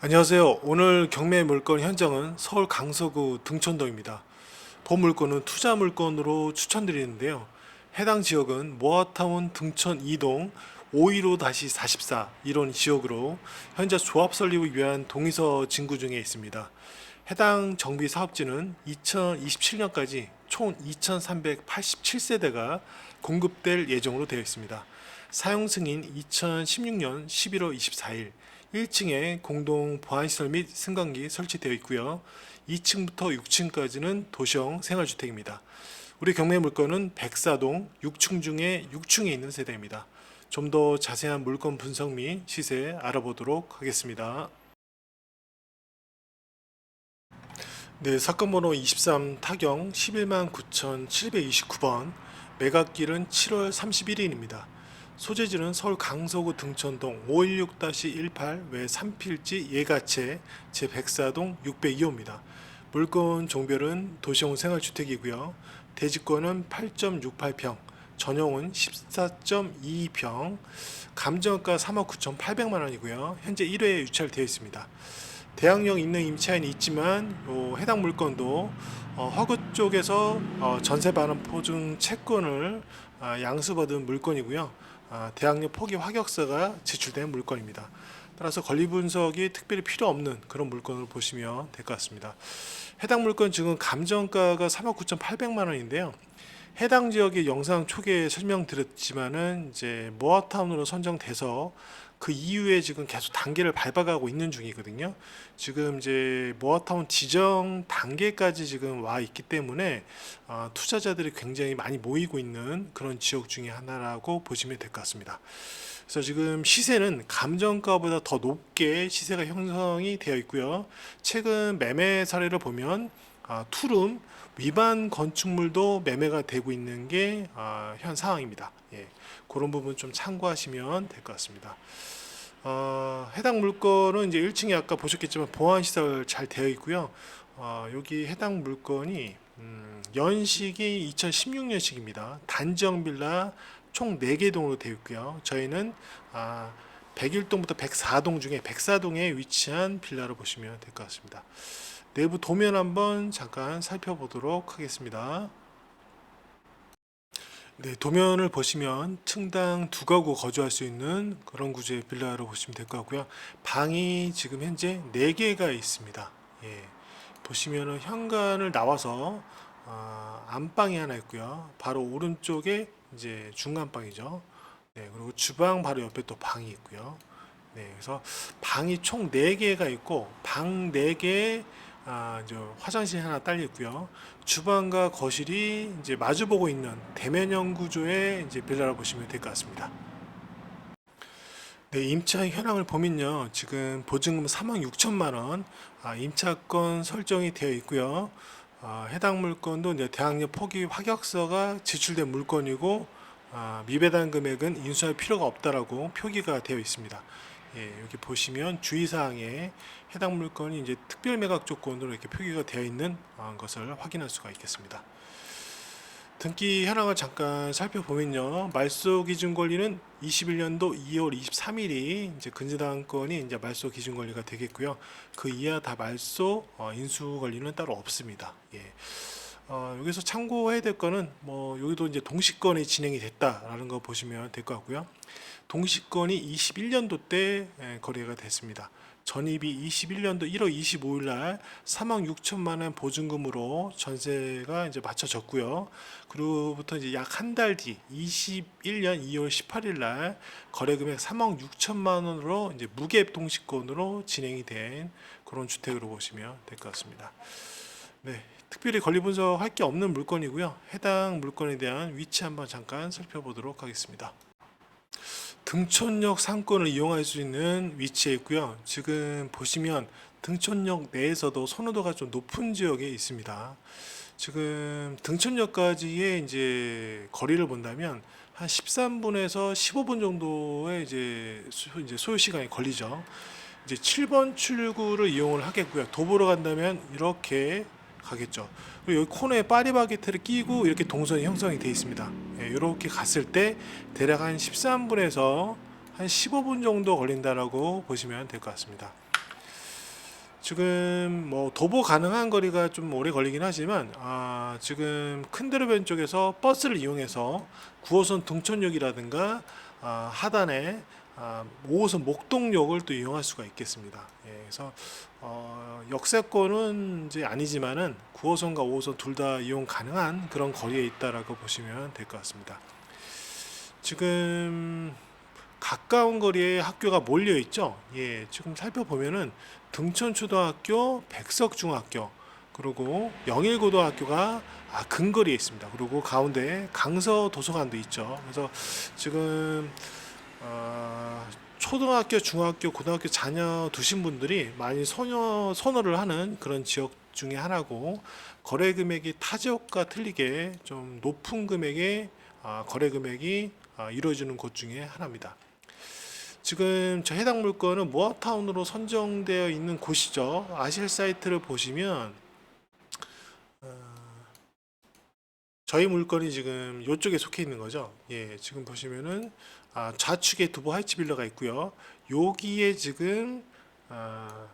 안녕하세요. 오늘 경매 물건 현장은 서울 강서구 등촌동입니다. 본 물건은 투자 물건으로 추천드리는데요. 해당 지역은 모아타운 등촌 2동 515-44 이런 지역으로 현재 조합 설립을 위한 동의서 진구 중에 있습니다. 해당 정비 사업지는 2027년까지 총 2,387세대가 공급될 예정으로 되어 있습니다. 사용 승인 2016년 11월 24일 1층에 공동 보안시설 및 승강기 설치되어 있고요. 2층부터 6층까지는 도시형 생활주택입니다. 우리 경매 물건은 백사동 6층 중에 6층에 있는 세대입니다. 좀 더 자세한 물건 분석 및 시세 알아보도록 하겠습니다. 네, 사건 번호 23 타경 11만 9,729번 매각길은 7월 31일입니다. 소재지는 서울 강서구 등촌동 516-18 외 3필지 예가채 제104동 602호입니다. 물건 종별은 도시형 생활주택이고요. 대지권은 8.68평, 전용은 14.22평, 감정가 3억 9,800만 원이고요. 현재 1회에 유찰되어 있습니다. 대항력 있는 임차인이 있지만 요 해당 물건도 어, 허그 쪽에서 어, 전세 반환 보증 채권을 아, 양수받은 물건이고요. 아, 대항력 포기 확약서가 제출된 물건입니다. 따라서 권리 분석이 특별히 필요 없는 그런 물건을 보시면 될 것 같습니다. 해당 물건 지금 감정가가 3억 9,800만 원인데요. 해당 지역의 영상 초기에 설명드렸지만은 이제 모아타운으로 선정돼서 그 이후에 지금 계속 단계를 밟아가고 있는 중이거든요. 지금 이제 모아타운 지정 단계까지 지금 와 있기 때문에 어, 투자자들이 굉장히 많이 모이고 있는 그런 지역 중에 하나라고 보시면 될 것 같습니다. 그래서 지금 시세는 감정가보다 더 높게 시세가 형성이 되어 있고요. 최근 매매 사례를 보면 아, 투룸 위반 건축물도 매매가 되고 있는 게 아, 현 상황입니다. 예, 그런 부분 좀 참고하시면 될 것 같습니다. 어, 해당 물건은 이제 1층에 아까 보셨겠지만 보안 시설 잘 되어 있고요. 어, 여기 해당 물건이 음, 연식이 2016년식입니다. 단정 빌라 총 4개 동으로 되어 있고요. 저희는 아, 101동부터 104동 중에 104동에 위치한 빌라로 보시면 될 것 같습니다. 내부 도면 한번 잠깐 살펴보도록 하겠습니다. 네, 도면을 보시면 층당 두 가구 거주할 수 있는 그런 구조의 빌라로 보시면 될 것 같고요. 방이 지금 현재 네 개가 있습니다. 예, 보시면은 현관을 나와서 어, 안방이 하나 있고요. 바로 오른쪽에 이제 중간방이죠. 네, 그리고 주방 바로 옆에 또 방이 있고요. 네, 그래서 방이 총 4개가 있고 방 4개에 아, 이제 화장실 하나 딸려 있고요. 주방과 거실이 이제 마주보고 있는 대면형 구조의 이제 빌라로 보시면 될 것 같습니다. 네, 임차 현황을 보면요. 지금 보증금 3억 6천만 원, 아, 임차권 설정이 되어 있고요. 아, 해당 물건도 이제 대항력 포기 확약서가 제출된 물건이고 아, 미배당 금액은 인수할 필요가 없다라고 표기가 되어 있습니다. 예, 여기 보시면 주의사항에 해당 물건이 이제 특별 매각 조건으로 이렇게 표기가 되어 있는 어, 것을 확인할 수가 있겠습니다. 등기 현황을 잠깐 살펴보면요. 말소 기준 권리는 21년도 2월 23일이 이제 근저당권이 이제 말소 기준 권리가 되겠고요. 그 이하 다 말소 어, 인수 권리는 따로 없습니다. 예. 어, 여기서 참고해야 될 거는 뭐 여기도 이제 동시권이 진행이 됐다라는 거 보시면 될 것 같고요. 동시권이 21년도 때 예, 거래가 됐습니다. 전입이 21년도 1월 25일 날 3억 6천만 원 보증금으로 전세가 이제 맞춰졌고요. 그로부터 이제 약 한 달 뒤 21년 2월 18일 날 거래 금액 3억 6천만 원으로 이제 무갭 동시권으로 진행이 된 그런 주택으로 보시면 될 것 같습니다. 네, 특별히 권리 분석할 게 없는 물건이고요. 해당 물건에 대한 위치 한번 잠깐 살펴보도록 하겠습니다. 등촌역 상권을 이용할 수 있는 위치에 있고요. 지금 보시면 등촌역 내에서도 선호도가 좀 높은 지역에 있습니다. 지금 등촌역까지의 이제 거리를 본다면 한 13분에서 15분 정도의 이제 소요 시간이 걸리죠. 이제 7번 출구를 이용을 하겠고요. 도보로 간다면 이렇게 가겠죠. 그리고 여기 코너에 파리바게트를 끼고 이렇게 동선이 형성이 되어 있습니다. 예, 이렇게 갔을 때 대략 한 13분에서 한 15분 정도 걸린다라고 보시면 될 것 같습니다. 지금 뭐 도보 가능한 거리가 좀 오래 걸리긴 하지만 아, 지금 큰드르벤 쪽에서 버스를 이용해서 9호선 등촌역이라든가 아, 하단에 아, 5호선 목동역을 또 이용할 수가 있겠습니다. 예, 그래서 어, 역세권은 이제 아니지만은 9호선과 5호선 둘 다 이용 가능한 그런 거리에 있다라고 보시면 될 것 같습니다. 지금 가까운 거리에 학교가 몰려 있죠. 예, 지금 살펴보면은 등촌초등학교, 백석중학교, 그리고 영일고등학교가 아, 근거리에 있습니다. 그리고 가운데 강서도서관도 있죠. 그래서 지금 어, 초등학교, 중학교, 고등학교 자녀 두신 분들이 많이 선여, 선호를 하는 그런 지역 중에 하나고 거래 금액이 타 지역과 틀리게 좀 높은 금액의 아, 거래 금액이 아, 이루어지는 곳 중에 하나입니다. 지금 저 해당 물건은 모아타운으로 선정되어 있는 곳이죠. 아실 사이트를 보시면 어, 저희 물건이 지금 이쪽에 속해 있는 거죠. 예, 지금 보시면은 아, 좌측에 두보 하이츠 빌라가 있고요. 여기에 지금 아,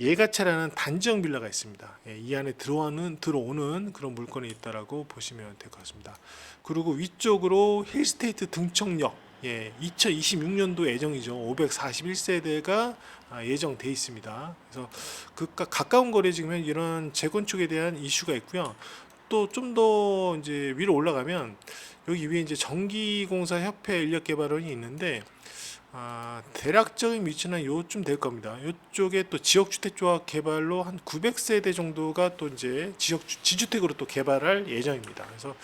예가차라는 단지형 빌라가 있습니다. 예, 이 안에 들어오는 들어오는 그런 물건이 있다라고 보시면 될 것 같습니다. 그리고 위쪽으로 힐스테이트 등청역 예, 2026년도 예정이죠. 541세대가 아, 예정돼 있습니다. 그래서 그 가- 가까운 거리에 지금 이런 재건축에 대한 이슈가 있고요. 또 좀 더 이제 위로 올라가면 여기 위에 이제 전기공사 협회 인력 개발원이 있는데 아, 대략적인 위치는 요쯤 될 겁니다. 이쪽에 또 지역주택조합 개발로 한 900세대 정도가 또 이제 지역 지주택으로 또 개발할 예정입니다. 그래서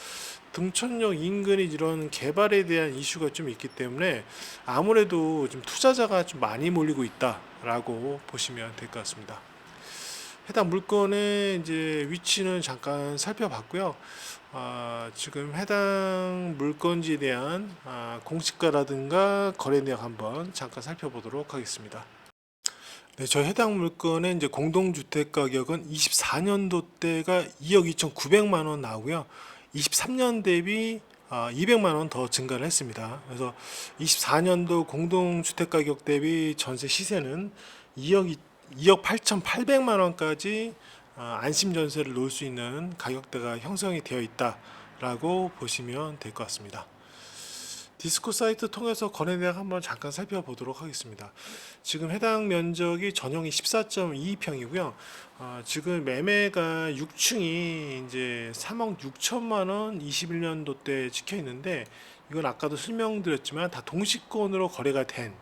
등촌역 인근이 이런 개발에 대한 이슈가 좀 있기 때문에 아무래도 좀 투자자가 좀 많이 몰리고 있다라고 보시면 될 것 같습니다. 해당 물건의 이제 위치는 잠깐 살펴봤고요. 아, 지금 해당 물건지에 대한 아, 공시가라든가 거래 내역 한번 잠깐 살펴보도록 하겠습니다. 네, 저 해당 물건의 이제 공동주택 가격은 24년도 때가 2억 2,900만 원 나오고요. 23년 대비 아, 200만 원 더 증가를 했습니다. 그래서 24년도 공동주택 가격 대비 전세 시세는 2억 2억 8,800만 원까지 아, 안심 전세를 놓을 수 있는 가격대가 형성이 되어 있다라고 보시면 될 것 같습니다. 디스코 사이트 통해서 거래 내역 한번 잠깐 살펴보도록 하겠습니다. 지금 해당 면적이 전용이 14.22평이고요. 어, 지금 매매가 6층이 이제 3억 6천만 원 21년도 때 찍혀 있는데 이건 아까도 설명드렸지만 다 동시권으로 거래가 된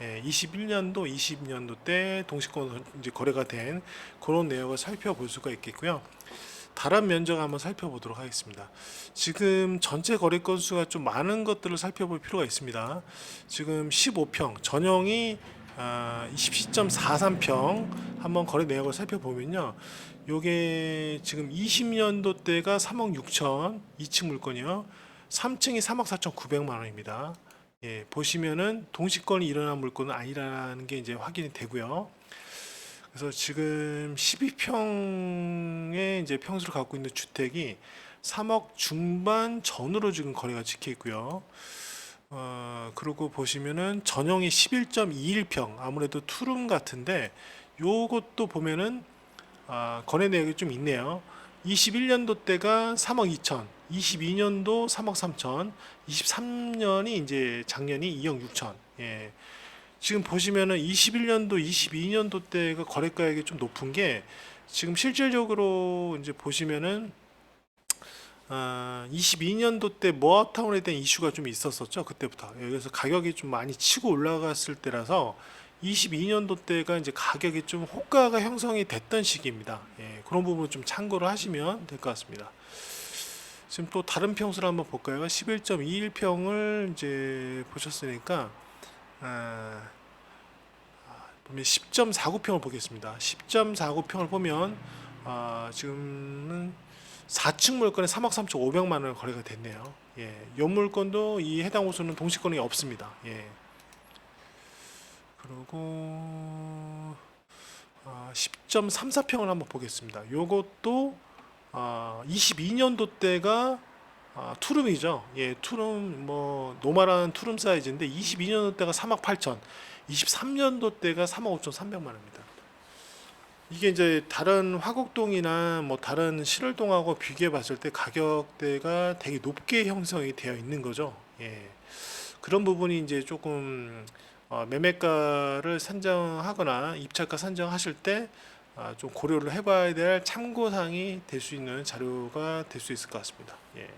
예, 21년도, 20년도 때 동시권으로 이제 거래가 된 그런 내역을 살펴볼 수가 있겠고요. 다른 면적 한번 살펴보도록 하겠습니다. 지금 전체 거래 건수가 좀 많은 것들을 살펴볼 필요가 있습니다. 지금 15평 전형이 아, 20.43평 한번 거래 내역을 살펴보면요. 요게 지금 20년도 때가 3억 6천 2층 물건이요. 3층이 3억 4천 9백만 원입니다. 예, 보시면은 동시권이 일어난 물건은 아니라는 게 이제 확인이 되고요. 그래서 지금 12평의 이제 평수를 갖고 있는 주택이 3억 중반 전으로 지금 거래가 찍혀 있고요. 어, 그리고 보시면은 전용이 11.21평 아무래도 투룸 같은데 요것도 보면은 아, 거래 내역이 좀 있네요. 21년도 때가 3억 2천, 22년도 3억 3천, 23년이 이제 작년이 2억 6천. 예. 지금 보시면은 21년도, 22년도 때가 거래가액이 좀 높은 게 지금 실질적으로 이제 보시면은 아, 22년도 때 모아타운에 대한 이슈가 좀 있었었죠 그때부터 예, 그래서 가격이 좀 많이 치고 올라갔을 때라서 22년도 때가 이제 가격이 좀 호가가 형성이 됐던 시기입니다. 예, 그런 부분을 좀 참고를 하시면 될 것 같습니다. 지금 또 다른 평수를 한번 볼까요? 11.21평을 이제 보셨으니까 아, 아, 보면 10.49평을 보겠습니다. 10.49평을 보면 아, 지금은 4층 물건에 3억 3,500만 원 거래가 됐네요. 예, 이 물건도 이 해당 호수는 동시권이 없습니다. 예. 그리고 아, 10.34평을 한번 보겠습니다. 요것도 아, 22년도 때가 아, 투룸이죠. 예, 투룸 뭐 노멀한 투룸 사이즈인데 22년도 때가 3억 8천, 23년도 때가 3억 5천 3백만 원입니다. 이게 이제 다른 화곡동이나 뭐 다른 실월동하고 비교해 봤을 때 가격대가 되게 높게 형성이 되어 있는 거죠. 예. 그런 부분이 이제 조금 어, 매매가를 산정하거나 입찰가 산정하실 때 아, 좀 고려를 해봐야 될 참고사항이 될 수 있는 자료가 될 수 있을 것 같습니다. 예.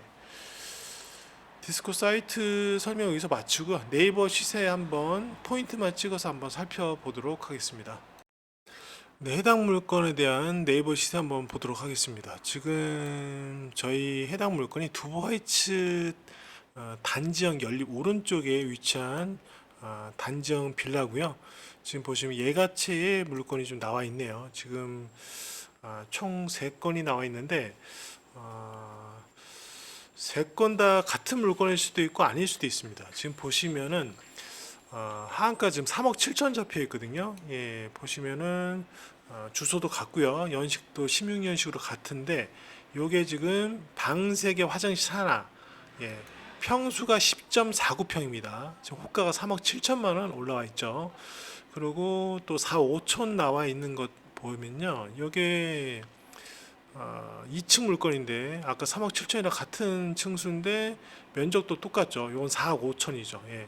디스코 사이트 설명 여기서 마치고 네이버 시세 한번 포인트만 찍어서 한번 살펴보도록 하겠습니다. 네, 해당 물건에 대한 네이버 시세 한번 보도록 하겠습니다. 지금 저희 해당 물건이 두보하이츠 어, 단지형 연립 오른쪽에 위치한 어, 단지형 빌라고요. 지금 보시면 예가체의 물건이 좀 나와 있네요. 지금 아, 총 3건이 나와 있는데 어, 세건다 같은 물건일 수도 있고 아닐 수도 있습니다. 지금 보시면은 어, 하한가 지금 3억 7천 잡혀 있거든요. 예, 보시면은 어, 주소도 같고요. 연식도 16년식으로 같은데 요게 지금 방 3개 화장실 하나. 예. 평수가 10.49평입니다. 지금 호가가 3억 7천만 원 올라와 있죠. 그리고 또 4, 5천 나와 있는 것 보면요. 요게 어, 2층 물건인데 아까 3억 7천이랑 같은 층수인데 면적도 똑같죠. 이건 4억 5천이죠. 예.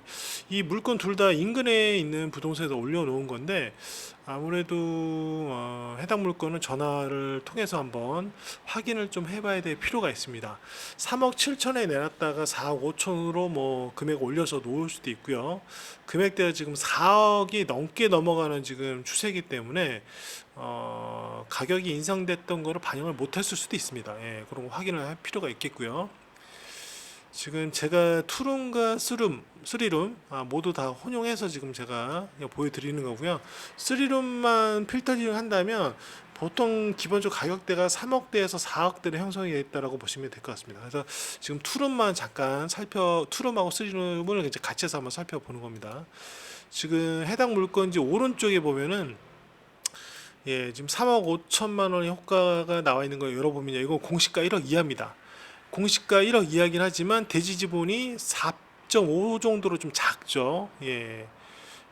이 물건 둘 다 인근에 있는 부동산에서 올려놓은 건데 아무래도 어, 해당 물건은 전화를 통해서 한번 확인을 좀 해봐야 될 필요가 있습니다. 3억 7천에 내놨다가 4억 5천으로 뭐 금액 올려서 놓을 수도 있고요. 금액대가 지금 4억이 넘게 넘어가는 지금 추세이기 때문에 어, 가격이 인상됐던 거를 반영을 못했을 수도 있습니다. 예, 그런 거 확인을 할 필요가 있겠고요. 지금 제가 투룸과 쓰룸, 쓰리룸 아, 모두 다 혼용해서 지금 제가 보여드리는 거고요. 쓰리룸만 필터링 한다면 보통 기본적 가격대가 3억대에서 4억대로 형성이 됐다라고 보시면 될 것 같습니다. 그래서 지금 투룸만 잠깐 살펴 투룸하고 쓰리룸을 이제 같이 해서 한번 살펴보는 겁니다. 지금 해당 물건지 오른쪽에 보면은 예, 지금 3억 5천만 원의 호가가 나와 있는 거 열어보면요. 이거 공시가 1억 이하입니다. 공시가 1억 이하긴 하지만 대지 지분이 4.5 정도로 좀 작죠. 예.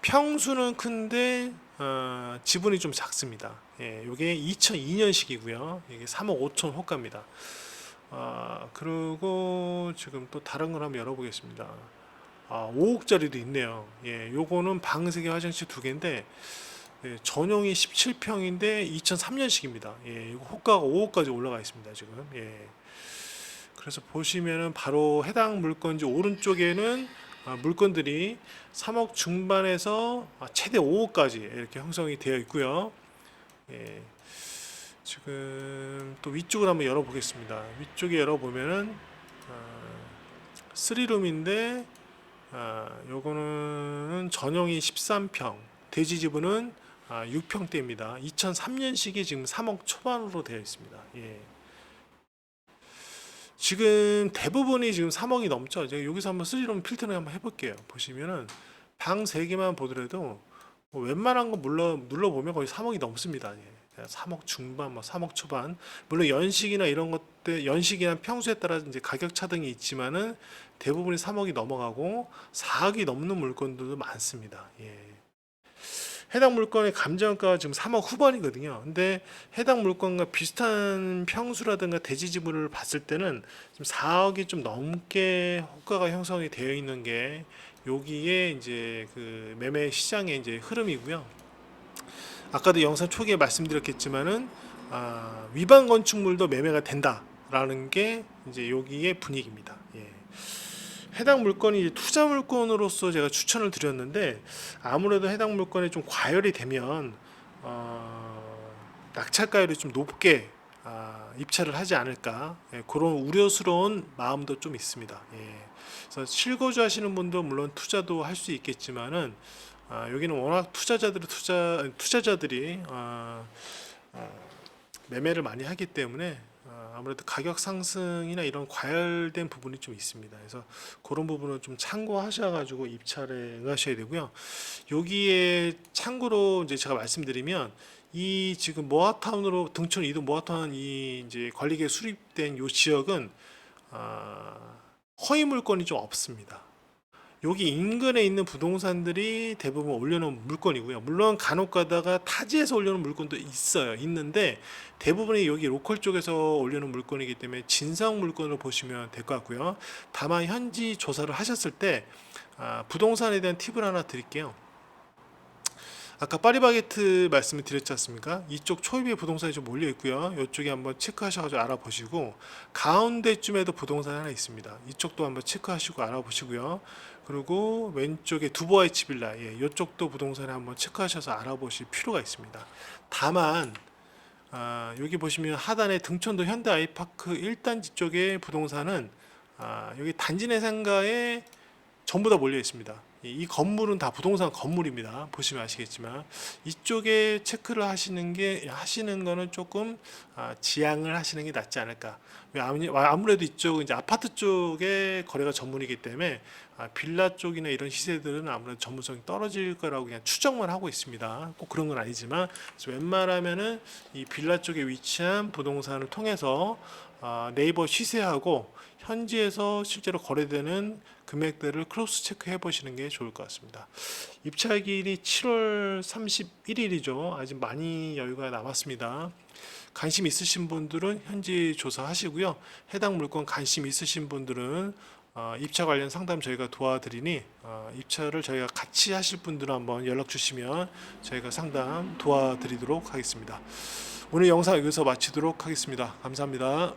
평수는 큰데 어, 지분이 좀 작습니다. 예, 이게 2002년식이고요. 이게 3억 5천 호가입니다. 아, 그리고 지금 또 다른 걸 한번 열어보겠습니다. 아, 5억짜리도 있네요. 예, 요거는 방 3개 화장실 2개인데 예, 전용이 17평인데 2003년식입니다. 예, 호가가 5억까지 올라가 있습니다. 지금. 예. 그래서 보시면은 바로 해당 물건지 오른쪽에는 아, 물건들이 3억 중반에서 아, 최대 5억까지 이렇게 형성이 되어 있고요. 예. 지금 또 위쪽을 한번 열어보겠습니다. 위쪽에 열어보면은 아, 3룸인데 아, 요거는 전용이 13평, 대지 지분은 아, 6평대입니다. 2003년식이 지금 3억 초반으로 되어 있습니다. 예. 지금 대부분이 지금 3억이 넘죠. 제가 여기서 한번 쓰리룸 필터를 한번 해볼게요. 보시면은 방 3개만 보더라도 뭐 웬만한 거 눌러, 눌러보면 거의 3억이 넘습니다. 예. 3억 중반, 뭐 3억 초반. 물론 연식이나 이런 것들, 연식이나 평수에 따라 이제 가격 차등이 있지만은 대부분이 3억이 넘어가고 4억이 넘는 물건들도 많습니다. 예. 해당 물건의 감정가가 지금 3억 후반이거든요. 근데 해당 물건과 비슷한 평수라든가 대지 지분을 봤을 때는 지금 4억이 좀 넘게 호가가 형성이 되어 있는 게 여기에 이제 그 매매 시장의 이제 흐름이고요. 아까도 영상 초기에 말씀드렸겠지만은 아, 위반 건축물도 매매가 된다라는 게 이제 여기의 분위기입니다. 예. 해당 물건이 투자 물건으로서 제가 추천을 드렸는데 아무래도 해당 물건이 좀 과열이 되면 어, 낙찰가율이 좀 높게 아, 입찰을 하지 않을까 예, 그런 우려스러운 마음도 좀 있습니다. 예. 그래서 실거주 하시는 분도 물론 투자도 할 수 있겠지만은 아, 여기는 워낙 투자자들이 투자 투자자들이 아, 아, 매매를 많이 하기 때문에 아, 아무래도 가격 상승이나 이런 과열된 부분이 좀 있습니다. 그래서 그런 부분은 좀 참고하셔가지고 입찰에 응하셔야 되고요. 여기에 참고로 이제 제가 말씀드리면 이 지금 모아타운으로 등촌 이동 모아타운 이 이제 관리계 수립된 요 지역은 아, 허위 물건이 좀 없습니다. 여기 인근에 있는 부동산들이 대부분 올려놓은 물건이고요. 물론 간혹 가다가 타지에서 올려놓은 물건도 있어요. 있는데 대부분이 여기 로컬 쪽에서 올려놓은 물건이기 때문에 진상 물건을 보시면 될 것 같고요. 다만 현지 조사를 하셨을 때 아, 부동산에 대한 팁을 하나 드릴게요. 아까 파리바게트 말씀을 드렸지 않습니까? 이쪽 초입에 부동산이 좀 몰려 있고요. 이쪽에 한번 체크하셔가지고 알아보시고 가운데쯤에도 부동산이 하나 있습니다. 이쪽도 한번 체크하시고 알아보시고요. 그리고 왼쪽에 두보아이치 빌라, 예, 이쪽도 부동산에 한번 체크하셔서 알아보실 필요가 있습니다. 다만 아, 여기 보시면 하단에 등촌도 현대 아이파크 1단지 쪽의 부동산은 아, 여기 단지 내 상가에 전부 다 몰려 있습니다. 이, 이 건물은 다 부동산 건물입니다. 보시면 아시겠지만 이쪽에 체크를 하시는 게 하시는 거는 조금 아, 지양을 하시는 게 낫지 않을까. 왜 아무- 아무래도 이쪽은 이제 아파트 쪽에 거래가 전문이기 때문에 아, 빌라 쪽이나 이런 시세들은 아무래도 전문성이 떨어질 거라고 그냥 추정만 하고 있습니다. 꼭 그런 건 아니지만 웬만하면은 이 빌라 쪽에 위치한 부동산을 통해서 아, 네이버 시세하고 현지에서 실제로 거래되는 금액들을 크로스 체크해 보시는 게 좋을 것 같습니다. 입찰기일이 7월 31일이죠. 아직 많이 여유가 남았습니다. 관심 있으신 분들은 현지 조사하시고요. 해당 물건 관심 있으신 분들은 어, 입차 관련 상담 저희가 도와드리니 어, 입차를 저희가 같이 하실 분들은 한번 연락 주시면 저희가 상담 도와드리도록 하겠습니다. 오늘 영상 여기서 마치도록 하겠습니다. 감사합니다.